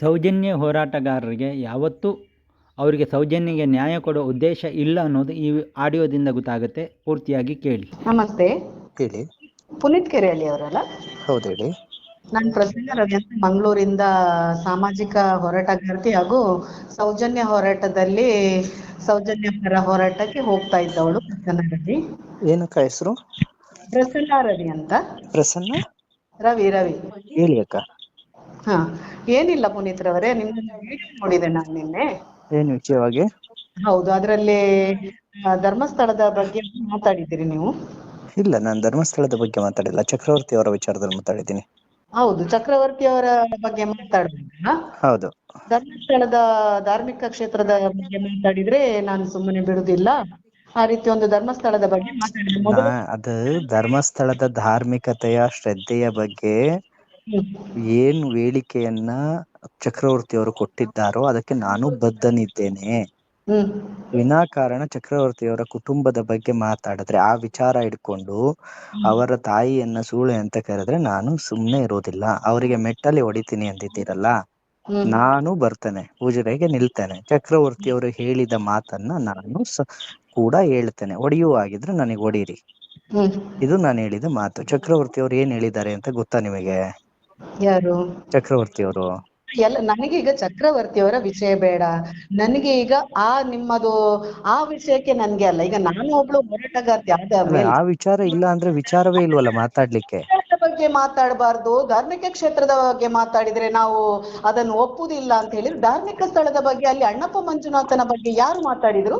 ಸೌಜನ್ಯ ಹೋರಾಟಗಾರರಿಗೆ ಯಾವತ್ತೂ ಅವರಿಗೆ ಸೌಜನ್ಯಗೆ ನ್ಯಾಯ ಕೊಡೋ ಉದ್ದೇಶ ಇಲ್ಲ ಅನ್ನೋದು ಈ ಆಡಿಯೋದಿಂದ ಗೊತ್ತಾಗುತ್ತೆ. ಪೂರ್ತಿಯಾಗಿ ಕೇಳಿ. ನಮಸ್ತೆ. ಕೇಳಿ ಪುನೀತ್ ಕೆರೆಹಳ್ಳಿ ಅವರಲ್ಲ? ಹೌದು ಹೇಳಿ. ನಾನು ಪ್ರಸನ್ನ ರವಿ ಅಂತ ಮಂಗಳೂರಿಂದ ಸಾಮಾಜಿಕ ಹೋರಾಟಗಾರ್ತಿ ಹಾಗೂ ಸೌಜನ್ಯ ಹೋರಾಟದಲ್ಲಿ ಸೌಜನ್ಯ ಪರ ಹೋರಾಟಕ್ಕೆ ಹೋಗ್ತಾ ಇದ್ದವಳು ಪ್ರಸನ್ನ ರವಿ. ಏನಕ್ಕ ಹೆಸರು? ಪ್ರಸನ್ನ ರವಿ ಅಂತ. ಪ್ರಸನ್ನ? ರವಿ ರವಿ. ಹೇಳಿ ಅಕ್ಕ. ಹಾ ಏನಿಲ್ಲ ಪುನೀತ್ ರವರೇ ನಿಮ್ಮ ವಿಡಿಯೋ ನೋಡಿದೆ ನಾನು ನಿನ್ನೆ. ಏನು ವಿಷಯವಾಗಿ? ಹೌದು ಅದರಲ್ಲಿ ಧರ್ಮಸ್ಥಳದ ಬಗ್ಗೆ ಮಾತಾಡಿದ್ದೀರಿ ನೀವು? ಇಲ್ಲ ನಾನು ಧರ್ಮಸ್ಥಳದ ಬಗ್ಗೆ ಮಾತಾಡಿಲ್ಲ ಚಕ್ರವರ್ತಿ ಅವರ ವಿಚಾರದಲ್ಲಿ ಮಾತಾಡಿದ್ದೀನಿ. ಹೌದು ಚಕ್ರವರ್ತಿ ಅವರ ಬಗ್ಗೆ ಮಾತಾಡುವಾಗ ಹೌದು. ಧರ್ಮಸ್ಥಳದ ಧಾರ್ಮಿಕ ಕ್ಷೇತ್ರದ ಬಗ್ಗೆ ಮಾತಾಡಿದ್ರೆ ನಾನು ಸುಮ್ಮನೆ ಬಿಡುದಿಲ್ಲ. ಆ ರೀತಿ ಒಂದು ಧರ್ಮಸ್ಥಳದ ಬಗ್ಗೆ ಮಾತಾಡಿದ್ರೆ ಮೊದಲು ಅದು ಧರ್ಮಸ್ಥಳದ ಧಾರ್ಮಿಕತೆಯ ಶ್ರದ್ಧೆಯ ಬಗ್ಗೆ. ಏನು ಹೇಳಿಕೆಯನ್ನ ಚಕ್ರವರ್ತಿ ಅವರು ಕೊಟ್ಟಿದ್ದಾರೋ ಅದಕ್ಕೆ ನಾನು ಬದ್ಧನಿದ್ದೇನೆ. ವಿನಾಕಾರಣ ಚಕ್ರವರ್ತಿಯವರ ಕುಟುಂಬದ ಬಗ್ಗೆ ಮಾತಾಡಿದ್ರೆ ಆ ವಿಚಾರ ಇಟ್ಕೊಂಡು ಅವರ ತಾಯಿಯನ್ನ ಸೂಳೆ ಅಂತ ಕರೆದ್ರೆ ನಾನು ಸುಮ್ನೆ ಇರೋದಿಲ್ಲ. ಅವರಿಗೆ ಮೆಟ್ಟಲ್ಲಿ ಹೊಡಿತೀನಿ ಅಂದಿದ್ದೀರಲ್ಲ? ನಾನು ಬರ್ತೇನೆ ಪೂಜೆಗೆ ನಿಲ್ತೇನೆ. ಚಕ್ರವರ್ತಿ ಅವರು ಹೇಳಿದ ಮಾತನ್ನ ನಾನು ಕೂಡ ಹೇಳ್ತೇನೆ. ಒಡೆಯುವ ಆಗಿದ್ರೆ ನನಗೆ ಹೊಡೀರಿ ಇದು ನಾನು ಹೇಳಿದ ಮಾತು. ಚಕ್ರವರ್ತಿ ಅವರು ಏನ್ ಹೇಳಿದ್ದಾರೆ ಅಂತ ಗೊತ್ತಾ ನಿಮಗೆ? ಯಾರು? ಚಕ್ರವರ್ತಿ ಅವರು ಎಲ್ಲ ನನಗೀಗ ಚಕ್ರವರ್ತಿಯವರ ವಿಷಯ ಬೇಡ. ನನಗೆ ಈಗ ಆ ನಿಮ್ಮದು ಆ ವಿಷಯಕ್ಕೆ ನನ್ಗೆ ಅಲ್ಲ. ಈಗ ನಾನು ಒಬ್ಳು ಹೋರಾಟಗಾರ್ತಿ ಆದ ಆ ವಿಚಾರ ಇಲ್ಲ ಅಂದ್ರೆ ವಿಚಾರವೇ ಇಲ್ವಲ್ಲ ಮಾತಾಡ್ಲಿಕ್ಕೆ? ಬಗ್ಗೆ ಮಾತಾಡಬಾರ್ದು. ಧಾರ್ಮಿಕ ಕ್ಷೇತ್ರದ ಬಗ್ಗೆ ಮಾತಾಡಿದ್ರೆ ನಾವು ಅದನ್ನು ಒಪ್ಪುದಿಲ್ಲ ಅಂತ ಹೇಳಿದ್ರೆ ಧಾರ್ಮಿಕ ಸ್ಥಳದ ಬಗ್ಗೆ ಅಲ್ಲಿ ಅಣ್ಣಪ್ಪ ಮಂಜುನಾಥನ ಬಗ್ಗೆ ಯಾರು ಮಾತಾಡಿದ್ರು?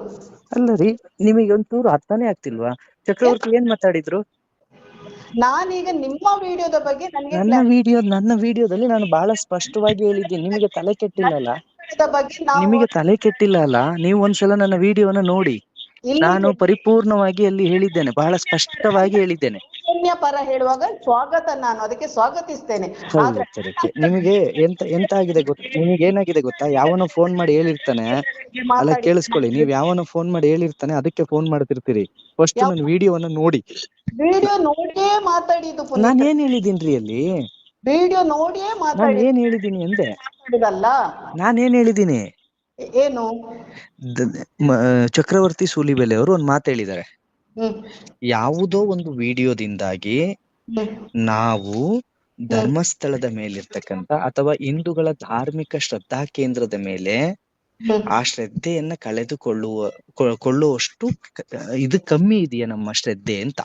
ಅಲ್ಲ ರೀ ನಿಮಗೆ ಒಂಚೂರು ಅರ್ಥನೇ ಆಗ್ತಿಲ್ವಾ? ಚಕ್ರವರ್ತಿ ಏನ್ ಮಾತಾಡಿದ್ರು? ನಾನೀಗ ನಿಮ್ಮ ವಿಡಿಯೋದ ಬಗ್ಗೆ ನನಗೆ ನನ್ನ ವಿಡಿಯೋ ನನ್ನ ವಿಡಿಯೋದಲ್ಲಿ ನಾನು ಬಹಳ ಸ್ಪಷ್ಟವಾಗಿ ಹೇಳಿದ್ದೀನಿ. ನಿಮಗೆ ತಲೆ ಕೆಟ್ಟಿಲ್ಲಲ್ಲ ಬಗ್ಗೆ ನಾವು ನಿಮಗೆ ತಲೆ ಕೆಟ್ಟಿಲ್ಲ ಅಲ್ಲ? ನೀವು ಒಂದ್ಸಲ ನನ್ನ ವಿಡಿಯೋನ ನೋಡಿ. ಇಲ್ಲಿ. ನಾನು ಪರಿಪೂರ್ಣವಾಗಿ ಅಲ್ಲಿ ಹೇಳಿದ್ದೇನೆ. ಬಹಳ ಸ್ಪಷ್ಟವಾಗಿ ಹೇಳಿದ್ದೇನೆ. ಸೌಜನ್ಯ ಪರ ಹೇಳುವಾಗ ಸ್ವಾಗತ ನಾನು ಅದಕ್ಕೆ ಸ್ವಾಗತಿಸ್ತೇನೆ. ಆದ್ರೆ ನಿಮಗೆ ಎಂತ ಎಂತ ಆಗಿದೆ ಗೊತ್ತಾ ನಿಮಗೆ ಏನಾಗಿದೆ ಗೊತ್ತಾ? ಯಾವನೋ ಫೋನ್ ಮಾಡಿ ಹೇಳಿರ್ತಾನೆ. ಅಲ್ಲ ಕೇಳಿಸ್ಕೊಳ್ಳಿ ನೀವ್ ಯಾವನೋ ಫೋನ್ ಮಾಡಿ ಹೇಳಿರ್ತಾನೆ ಅದಕ್ಕೆ ಫೋನ್ ಮಾಡ್ತಿರ್ತೀರಿ. ಫಸ್ಟ್ ನನ್ನ ವಿಡಿಯೋವನ್ನ ನೋಡಿ. ವಿಡಿಯೋ ನೋಡಿಯೇ ಮಾತಾಡಿದ್ದು ನಾನ್ ಏನ್ ಹೇಳಿದೀನ್ರಿ ಅಲ್ಲಿ? ವಿಡಿಯೋ ನೋಡಿಯೇ ನಾನ್ ಮಾತಾಡಿ ಏನ್ ಹೇಳಿದೀನಿ ಅಂದೆ? ಮಾತಾಡಿದಲ್ಲ? ನಾನ್ ಏನ್ ಹೇಳಿದೀನಿ ಏನು? ದ- ಮ- ಚಕ್ರವರ್ತಿ ಸೂಲಿಬೆಲೆ ಅವರು ಒಂದ್ ಮಾತು ಹೇಳಿದ್ದಾರೆ. ಹ್ಮ್ ಯಾವುದೋ ಒಂದು ವಿಡಿಯೋದಿಂದಾಗಿ ನಾವು ಧರ್ಮಸ್ಥಳದ ಮೇಲಿರ್ತಕ್ಕಂತ ಅಥವಾ ಹಿಂದೂಗಳ ಧಾರ್ಮಿಕ ಶ್ರದ್ಧಾ ಕೇಂದ್ರದ ಮೇಲೆ ಆ ಶ್ರದ್ಧೆಯನ್ನ ಕಳೆದುಕೊಳ್ಳುವ ಕೊಳ್ಳುವಷ್ಟು ಇದು ಕಮ್ಮಿ ಇದೆಯಾ ನಮ್ಮ ಶ್ರದ್ಧೆ ಅಂತ.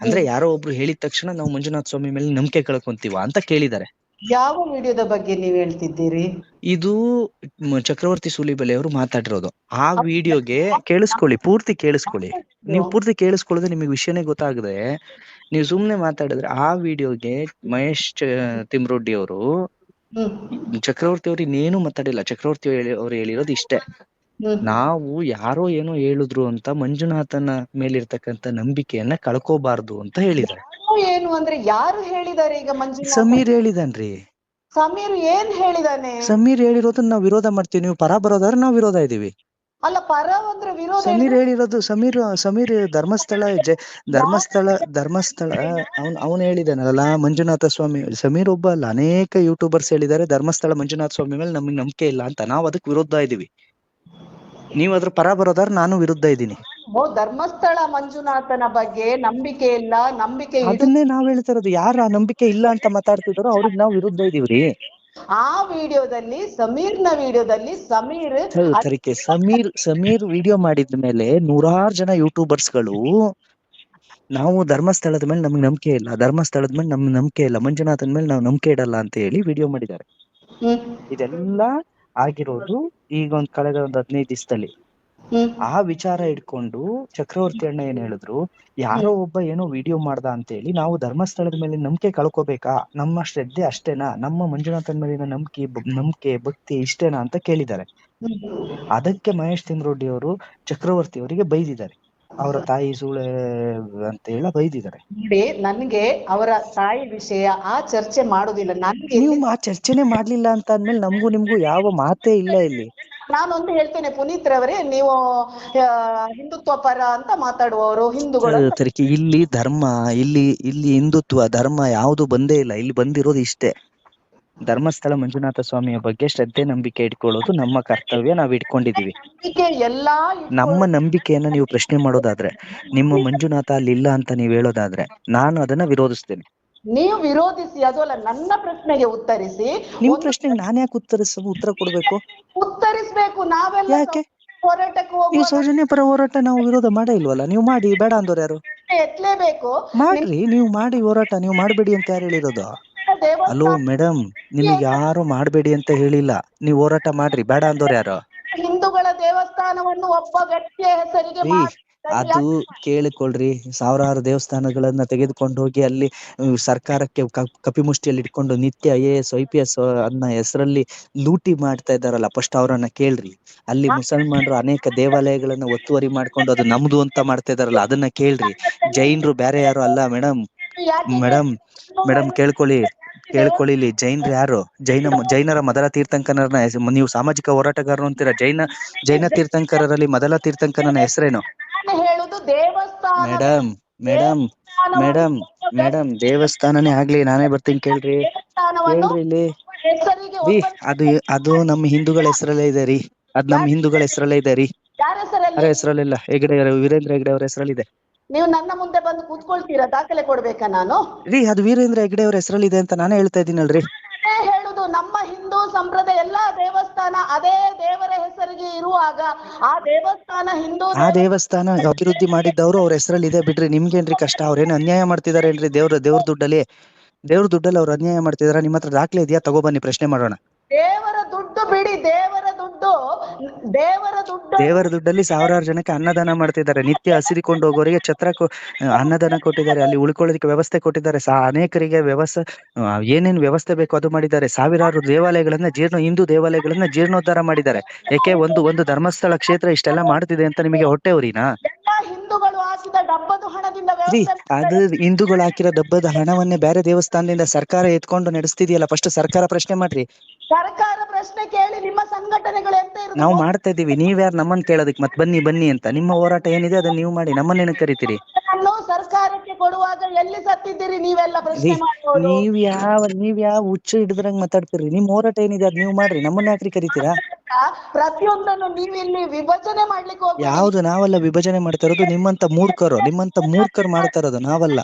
ಅಂದ್ರೆ ಯಾರೋ ಒಬ್ರು ಹೇಳಿದ ತಕ್ಷಣ ನಾವು ಮಂಜುನಾಥ ಸ್ವಾಮಿ ಮೇಲೆ ನಂಬಿಕೆ ಕಳ್ಕೊಂತೀವ ಅಂತ ಕೇಳಿದ್ದಾರೆ. ಯಾವ ವಿಡಿಯೋದ ಬಗ್ಗೆ ನೀವ್ ಹೇಳ್ತಿದ್ದೀರಿ? ಇದು ಚಕ್ರವರ್ತಿ ಸೂಲಿಬೆಲೆ ಅವರು ಮಾತಾಡಿರೋದು. ಆ ವಿಡಿಯೋಗೆ ಕೇಳಿಸ್ಕೊಳ್ಳಿ ಪೂರ್ತಿ ಕೇಳಿಸ್ಕೊಳ್ಳಿ. ನೀವು ಪೂರ್ತಿ ಕೇಳಿಸ್ಕೊಳ್ಳದೆ ನಿಮಗೆ ವಿಷಯನೇ ಗೊತ್ತಾಗದೆ ನೀವು ಸುಮ್ನೆ ಮಾತಾಡಿದ್ರೆ ಆ ವಿಡಿಯೋಗೆ ಮಹೇಶ್ ತಿಮ್ರೊಡ್ಡಿ ಅವರು ಚಕ್ರವರ್ತಿ ಅವ್ರು ಇನ್ನೇನು ಮಾತಾಡಿಲ್ಲ. ಚಕ್ರವರ್ತಿ ಅವ್ರು ಹೇಳಿರೋದು ಇಷ್ಟೇ. ನಾವು ಯಾರೋ ಏನೋ ಹೇಳಿದ್ರು ಅಂತ ಮಂಜುನಾಥನ ಮೇಲಿರ್ತಕ್ಕಂಥ ನಂಬಿಕೆಯನ್ನ ಕಳ್ಕೋಬಾರ್ದು ಅಂತ ಹೇಳಿದ್ದಾರೆ. ಏನು ಅಂದ್ರೆ ಯಾರು ಹೇಳಿದ್ದಾರೆ ಈಗ ಮಂಜುನಾಥ? ಸಮೀರ್ ಹೇಳಿದನ್ರಿ. ಸಮೀರ್ ಏನ್ ಹೇಳಿದಾನೆ? ಸಮೀರ್ ಹೇಳಿರೋದನ್ನ ನಾವು ವಿರೋಧ ಮಾಡ್ತೀವಿ. ನೀವು ಪರ ಬರೋದಾದ್ರೆ ನಾವು ವಿರೋಧ ಇದೀವಿ ಅಲ್ಲ ಪರ ಅಂದ್ರೆ ವಿರೋಧ ಸಮೀರ್ ಹೇಳಿರೋದು ಸಮೀರ್ ಸಮೀರ್ ಧರ್ಮಸ್ಥಳ ಜ ಧರ್ಮಸ್ಥಳ ಧರ್ಮಸ್ಥಳ ಅವನ್ ಅವನು ಹೇಳಿದಾನಲ್ಲ ಮಂಜುನಾಥ ಸ್ವಾಮಿ ಸಮೀರ್ ಒಬ್ಬ ಅಲ್ಲ ಅನೇಕ ಯೂಟ್ಯೂಬರ್ಸ್ ಹೇಳಿದ್ದಾರೆ ಧರ್ಮಸ್ಥಳ ಮಂಜುನಾಥ ಸ್ವಾಮಿ ಮೇಲೆ ನಮಗೆ ನಂಬಿಕೆ ಇಲ್ಲ ಅಂತ ನಾವು ಅದಕ್ಕೆ ವಿರುದ್ಧ ಇದೀವಿ. ನೀವು ಅದ್ರ ಪರ ಬರೋದಾರ ನಾನು ವಿರುದ್ಧ ಇದ್ದೀನಿ ಧರ್ಮಸ್ಥಳ ಮಂಜುನಾಥನ ಬಗ್ಗೆ ನಂಬಿಕೆ ಇಲ್ಲ ನಂಬಿಕೆ ಅದನ್ನೇ ನಾವ್ ಹೇಳ್ತಾ ಇರೋದು ಯಾರ ನಂಬಿಕೆ ಇಲ್ಲ ಅಂತ ಮಾತಾಡ್ತಿದಾರೋ ಅವ್ರಿಗೆ ನಾವು ವಿರುದ್ಧ ಇದೀವ್ರಿ. ಆ ವಿಡಿಯೋದಲ್ಲಿ ಸಮೀರ್ನ ವಿಡಿಯೋದಲ್ಲಿ ಸಮೀರ್ ತರಿಕೆ ಸಮೀರ್ ಸಮೀರ್ ವಿಡಿಯೋ ಮಾಡಿದ ಮೇಲೆ ನೂರಾರು ಜನ ಯೂಟ್ಯೂಬರ್ಸ್ಗಳು ನಾವು ಧರ್ಮಸ್ಥಳದ ಮೇಲೆ ನಮ್ಗೆ ನಂಬಿಕೆ ಇಲ್ಲ ಧರ್ಮಸ್ಥಳದ ಮೇಲೆ ನಮ್ಗೆ ನಂಬಿಕೆ ಇಲ್ಲ ಮಂಜುನಾಥನ ಮೇಲೆ ನಾವು ನಂಬಿಕೆ ಇಡಲ್ಲ ಅಂತ ಹೇಳಿ ವಿಡಿಯೋ ಮಾಡಿದ್ದಾರೆ. ಇದೆಲ್ಲ ಆಗಿರೋದು ಈಗ ಒಂದ್ ಕಳೆದ ಒಂದ್ ಹದಿನೈದು ದಿವಸದಲ್ಲಿ. ಆ ವಿಚಾರ ಇಟ್ಕೊಂಡು ಚಕ್ರವರ್ತಿ ಅಣ್ಣ ಏನ್ ಹೇಳಿದ್ರು ಯಾರೋ ಒಬ್ಬ ಏನೋ ವಿಡಿಯೋ ಮಾಡ್ದ ಅಂತ ಹೇಳಿ ನಾವು ಧರ್ಮಸ್ಥಳದ ಮೇಲೆ ನಂಬಿಕೆ ಕಳ್ಕೋಬೇಕಾ? ನಮ್ಮ ಶ್ರದ್ಧೆ ಅಷ್ಟೇನಾ? ನಮ್ಮ ಮಂಜುನಾಥನ ಮೇಲಿನ ನಂಬಿಕೆ ನಂಬಿಕೆ ಭಕ್ತಿ ಇಷ್ಟೇನಾ ಅಂತ ಕೇಳಿದ್ದಾರೆ. ಅದಕ್ಕೆ ಮಹೇಶ್ ತಿಂದ್ರೊಡ್ಡಿ ಅವರು ಚಕ್ರವರ್ತಿ ಅವರಿಗೆ ಬೈದಿದ್ದಾರೆ. ಅವರ ತಾಯಿ ಸುಳೆ ಅಂತ ಹೇಳ ಬೈದಿದ್ದಾರೆ. ನೋಡಿ ನನ್ಗೆ ಅವರ ತಾಯಿ ವಿಷಯ ಆ ಚರ್ಚೆ ಮಾಡುದಿಲ್ಲ. ನನ್ಗೆ ನೀವು ಆ ಚರ್ಚೆನೆ ಮಾಡ್ಲಿಲ್ಲ ಅಂತ ಅಂದ್ಮೇಲೆ ನಮಗೂ ನಿಮ್ಗೂ ಯಾವ ಮಾತೇ ಇಲ್ಲ ಇಲ್ಲಿ. ನಾನೊಂದು ಹೇಳ್ತೇನೆ ಪುನೀತ್ ರವರೇ ನೀವು ಹಿಂದುತ್ವ ಪರ ಅಂತ ಮಾತಾಡುವವರು ಹಿಂದೂಗಳು ಅಂತ. ಇಲ್ಲಿ ಧರ್ಮ ಇಲ್ಲಿ ಇಲ್ಲಿ ಹಿಂದುತ್ವ ಧರ್ಮ ಯಾವುದು ಬಂದೇ ಇಲ್ಲ ಇಲ್ಲಿ ಬಂದಿರೋದು ಇಷ್ಟೇ. ಧರ್ಮಸ್ಥಳ ಮಂಜುನಾಥ ಸ್ವಾಮಿಯ ಬಗ್ಗೆ ಶ್ರದ್ಧೆ ನಂಬಿಕೆ ಇಟ್ಕೊಳ್ಳೋದು ನಮ್ಮ ಕರ್ತವ್ಯ ನಾವ್ ಇಟ್ಕೊಂಡಿದೀವಿ ಎಲ್ಲಾ ನಮ್ಮ ನಂಬಿಕೆಯನ್ನ ನೀವು ಪ್ರಶ್ನೆ ಮಾಡೋದಾದ್ರೆ ನಿಮ್ಮ ಮಂಜುನಾಥ ಅಲ್ಲಿ ಇಲ್ಲ ಅಂತ ನೀವ್ ಹೇಳೋದಾದ್ರೆ ನಾನು ಅದನ್ನ ವಿರೋಧಿಸ್ತೇನೆ. ನೀವು ವಿರೋಧಿಸಿ ಅದು ಅಲ್ಲ ನನ್ನ ಪ್ರಶ್ನೆಗೆ ಉತ್ತರಿಸಿ. ನಿಮ್ ಪ್ರಶ್ನೆಗೆ ನಾನ್ ಯಾಕೆ ಉತ್ತರಿಸ ಉತ್ತರ ಕೊಡ್ಬೇಕು? ಉತ್ತರಿಸಬೇಕು ನಾವೆಲ್ಲ ಯಾಕೆ? ಹೋರಾಟಕ್ಕೆ ನೀವು ಹೋಗುವ ಸೌಜನ್ಯ ಪರ ಹೋರಾಟ ನಾವು ವಿರೋಧ ಮಾಡೇ ಇಲ್ವಲ್ಲ? ನೀವು ಮಾಡಿ ಬೇಡ ಅಂದವ್ರು ಯಾರು? ಎತ್ಲೇಬೇಕು. ಮಾಡ್ರಿ ನೀವು ಮಾಡಿ ಹೋರಾಟ ನೀವು ಮಾಡಬೇಡಿ ಅಂತ ಯಾರು ಹೇಳಿರೋದು? ಅಲೋ ಮೇಡಮ್ ನಿಮಗೆ ಯಾರು ಮಾಡಬೇಡಿ ಅಂತ ಹೇಳಿಲ್ಲ. ನೀವು ಹೋರಾಟ ಮಾಡ್ರಿ ಬೇಡ ಅಂದವ್ರು ಯಾರು? ಹಿಂದೂಗಳ ದೇವಸ್ಥಾನವನ್ನು ಒಬ್ಬ ವ್ಯಕ್ತಿಯ ಹೆಸರಿಗೆ ರೀ ಅದು ಕೇಳಿಕೊಳ್ಳ್ರಿ. ಸಾವಿರಾರು ದೇವಸ್ಥಾನಗಳನ್ನ ತೆಗೆದುಕೊಂಡು ಹೋಗಿ ಅಲ್ಲಿ ಸರ್ಕಾರಕ್ಕೆ ಕಪಿಮುಷ್ಟಿಯಲ್ಲಿ ಇಟ್ಕೊಂಡು ನಿತ್ಯ I A S, I P S ಅನ್ನ ಹೆಸರಲ್ಲಿ ಲೂಟಿ ಮಾಡ್ತಾ ಇದ್ದಾರಲ್ಲ ಫಸ್ಟ್ ಅವರನ್ನ ಕೇಳ್ರಿ. ಅಲ್ಲಿ ಮುಸಲ್ಮಾನರು ಅನೇಕ ದೇವಾಲಯಗಳನ್ನ ಒತ್ತುವರಿ ಮಾಡ್ಕೊಂಡು ಅದು ನಮ್ದು ಅಂತ ಮಾಡ್ತಾ ಇದಾರಲ್ಲ ಅದನ್ನ ಕೇಳ್ರಿ. ಜೈನರು ಬೇರೆ ಯಾರು ಅಲ್ಲ ಮೇಡಮ್ ಮೇಡಮ್ ಮೇಡಮ್ ಕೇಳ್ಕೊಳ್ಳಿ ಕೇಳ್ಕೊಳ್ಳಿ ಜೈನರು ಯಾರು? ಜೈನ ಜೈನರ ಮೊದಲ ತೀರ್ಥಂಕರನ ನೀವು ಸಾಮಾಜಿಕ ಹೋರಾಟಗಾರರು ಅಂತೀರಾ? ಜೈನ ಜೈನ ತೀರ್ಥಂಕರರಲ್ಲಿ ಮೊದಲ ತೀರ್ಥಂಕರನ ಹೆಸರೇನು? ಮೇಡಮ್ ಮೇಡಮ್ ಮೇಡಮ್ ಮೇಡಮ್ ದೇವಸ್ಥಾನನೇ ಆಗ್ಲಿ ನಾನೇ ಬರ್ತೀನಿ ಕೇಳ್ರಿ. ಕೇಳ್ರಿ ಇಲ್ಲಿ. ರೀ ಅದು ಅದು ನಮ್ಮ ಹಿಂದೂಗಳ ಹೆಸರಲ್ಲೇ ಇದೆ ರೀ. ಅದ್ ನಮ್ಮ ಹಿಂದೂಗಳ ಹೆಸರಲ್ಲೇ ಇದೆ ರೀ. ಅರೆ ಹೆಸರಲ್ಲಿ? ಇಲ್ಲ ಹೆಸರಲ್ಲಿಲ್ಲ. ಹೆಗಡೆ ವೀರೇಂದ್ರ ಹೆಗಡೆ ಅವ್ರ ಹೆಸರಲ್ಲಿದೆ. ನೀವು ನನ್ನ ಮುಂದೆ ಬಂದು ಕೂತ್ಕೊಳ್ತೀರಾ? ದಾಖಲೆ ಕೊಡ್ಬೇಕಾ ನಾನು? ರೀ ಅದು ವೀರೇಂದ್ರ ಹೆಗಡೆ ಅವ್ರ ಹೆಸರಲ್ಲಿದೆ ಅಂತ ನಾನೇ ಹೇಳ್ತಾ ಇದ್ದೀನಲ್ರಿ ಅದೇ ಹೇಳುದು ನಮ್ಮ ಹಿಂದೂ ಸಂಪ್ರದಾಯ ಎಲ್ಲಾ ದೇವಸ್ಥಾನ ಅದೇ ದೇವರ ಹೆಸರಿಗೆ ಇರುವಾಗ ಆ ದೇವಸ್ಥಾನ ಹಿಂದೂ ಆ ದೇವಸ್ಥಾನ ಅಭಿವೃದ್ಧಿ ಮಾಡಿದ್ದವರು ಅವ್ರ ಹೆಸರಲ್ಲಿ ಇದೆ ಬಿಡ್ರಿ. ನಿಮ್ಗೇನ್ರಿ ಕಷ್ಟ? ಅವ್ರೇನು ಅನ್ಯಾಯ ಮಾಡ್ತಿದಾರೇನ್ರಿ ದೇವ್ರ ದೇವ್ರ ದುಡ್ಡಲ್ಲಿ? ದೇವ್ರ ದುಡ್ಡಲ್ಲಿ ಅವ್ರು ಅನ್ಯಾಯ ಮಾಡ್ತಿದಾರ? ನಿಮ್ಮ ಹತ್ರ ದಾಖಲೆ ಇದೆಯಾ? ತಗೊಬನ್ನಿ ಪ್ರಶ್ನೆ ಮಾಡೋಣ. ಬಿಡಿ ದೇವರ ದುಡ್ಡು ದೇವರ ದುಡ್ಡು ದೇವರ ದುಡ್ಡಲ್ಲಿ ಸಾವಿರಾರು ಜನಕ್ಕೆ ಅನ್ನದಾನ ಮಾಡ್ತಿದ್ದಾರೆ. ನಿತ್ಯ ಹಸಿರಿಕೊಂಡು ಹೋಗೋರಿಗೆ ಛತ್ರ ಅನ್ನದಾನ ಕೊಟ್ಟಿದ್ದಾರೆ. ಅಲ್ಲಿ ಉಳ್ಕೊಳ್ಳೋದಕ್ಕೆ ವ್ಯವಸ್ಥೆ ಕೊಟ್ಟಿದ್ದಾರೆ. ಸಹ ಅನೇಕರಿಗೆ ವ್ಯವಸ್ಥೆ ಏನೇನ್ ವ್ಯವಸ್ಥೆ ಬೇಕು ಅದು ಮಾಡಿದ್ದಾರೆ. ಸಾವಿರಾರು ದೇವಾಲಯಗಳನ್ನ ಜೀರ್ಣ ಹಿಂದೂ ದೇವಾಲಯಗಳನ್ನ ಜೀರ್ಣೋದ್ಧಾರ ಮಾಡಿದ್ದಾರೆ. ಯಾಕೆ ಒಂದು ಒಂದು ಧರ್ಮಸ್ಥಳ ಕ್ಷೇತ್ರ ಇಷ್ಟೆಲ್ಲ ಮಾಡ್ತಿದೆ ಅಂತ ನಿಮಗೆ ಹೊಟ್ಟೆ ಉರಿನಾ? ಅದು ಹಿಂದೂಗಳು ಹಾಕಿರೋ ದಬ್ಬದ ಹಣವನ್ನೇ ಬೇರೆ ದೇವಸ್ಥಾನದಿಂದ ಸರ್ಕಾರ ಎತ್ಕೊಂಡು ನಡೆಸ್ತಿದೆಯಲ್ಲ ಫಸ್ಟ್ ಸರ್ಕಾರ ಪ್ರಶ್ನೆ ಮಾಡ್ರಿ. ಸರ್ಕಾರ ಪ್ರಶ್ನೆ ಕೇಳಿ ನಿಮ್ಮ ಸಂಘಟನೆಗಳು ಎಂತ ಇರುತ್ತೆ ನಾವು ಮಾಡ್ತಾ ಇದೀವಿ ನೀವ್ಯಾರು ನಮ್ಮನ್ನ ಕೇಳೋದಕ್ಕೆ ಮತ್ ಬನ್ನಿ ಬನ್ನಿ ಅಂತ. ನಿಮ್ಮ ಹೋರಾಟ ಏನಿದೆ ಅದನ್ನ ನೀವು ಮಾಡಿ. ನಮ್ಮನ್ನೇನು ಕರಿತೀರಿ? ನಾನು ಸರ್ಕಾರಕ್ಕೆ ಕೊಡುವಾಗ ಎಲ್ಲಿ ಸತ್ತಿದ್ದೀರಿ ನೀವೆಲ್ಲ ಪ್ರಶ್ನೆ ಮಾಡೋದು ನೀವ್ ಯಾವ ನೀವ್ ಯಾವ ಹುಚ್ಚು ಹಿಡಿದ್ರಂಗ್ ಮಾತಾಡ್ತೀರಿ ನಿಮ್ ಹೋರಾಟ ಏನಿದೆ ಅದ್ ನೀವು ಮಾಡ್ರಿ. ನಮ್ಮನ್ನ ಯಾಕ್ರಿ ಕರಿತೀರಾ? ಪ್ರತಿಯೊಂದನ್ನು ನೀವು ಇಲ್ಲಿ ವಿಭಜನೆ ಮಾಡ್ಲಿಕ್ಕೆ ಹೋಗಿ ಯಾವ್ದು ನಾವೆಲ್ಲ ವಿಭಜನೆ ಮಾಡ್ತಾ ಇರೋದು? ನಿಮ್ಮಂತ ಮೂರ್ಖರು. ನಿಮ್ಮಂತ ಮೂರ್ಖರು ಮಾಡ್ತಾ ಇರೋದು ನಾವಲ್ಲ.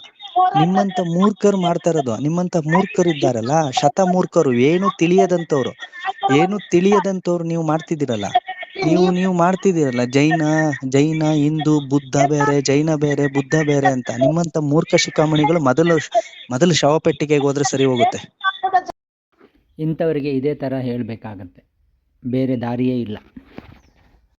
ನಿಮ್ಮಂತ ಮೂರ್ಖರು ಮಾಡ್ತಾ ಇರೋದು. ನಿಮ್ಮಂತ ಮೂರ್ಖರು ಇದ್ದಾರಲ್ಲ ಶತ ಮೂರ್ಖರು ಏನು ತಿಳಿಯದಂತವ್ರು ಏನು ತಿಳಿಯದಂತವ್ರು ನೀವು ಮಾಡ್ತಿದ್ದೀರಲ್ಲ? ನೀವು ನೀವು ಮಾಡ್ತಿದ್ದೀರಲ್ಲ? ಜೈನ ಜೈನ, ಹಿಂದೂ, ಬುದ್ಧ ಬೇರೆ, ಜೈನ ಬೇರೆ, ಬುದ್ಧ ಬೇರೆ ಅಂತ. ನಿಮ್ಮಂತ ಮೂರ್ಖ ಶಿಖಾಮಣಿಗಳು ಮೊದಲು ಮೊದಲು ಶವಪೆಟ್ಟಿಗೆಗೆ ಹೋದ್ರೆ ಸರಿ ಹೋಗುತ್ತೆ. ಇಂಥವರಿಗೆ ಇದೇ ತರ ಹೇಳಬೇಕಾಗತ್ತೆ. ಬೇರೆ ದಾರಿಯೇ ಇಲ್ಲ.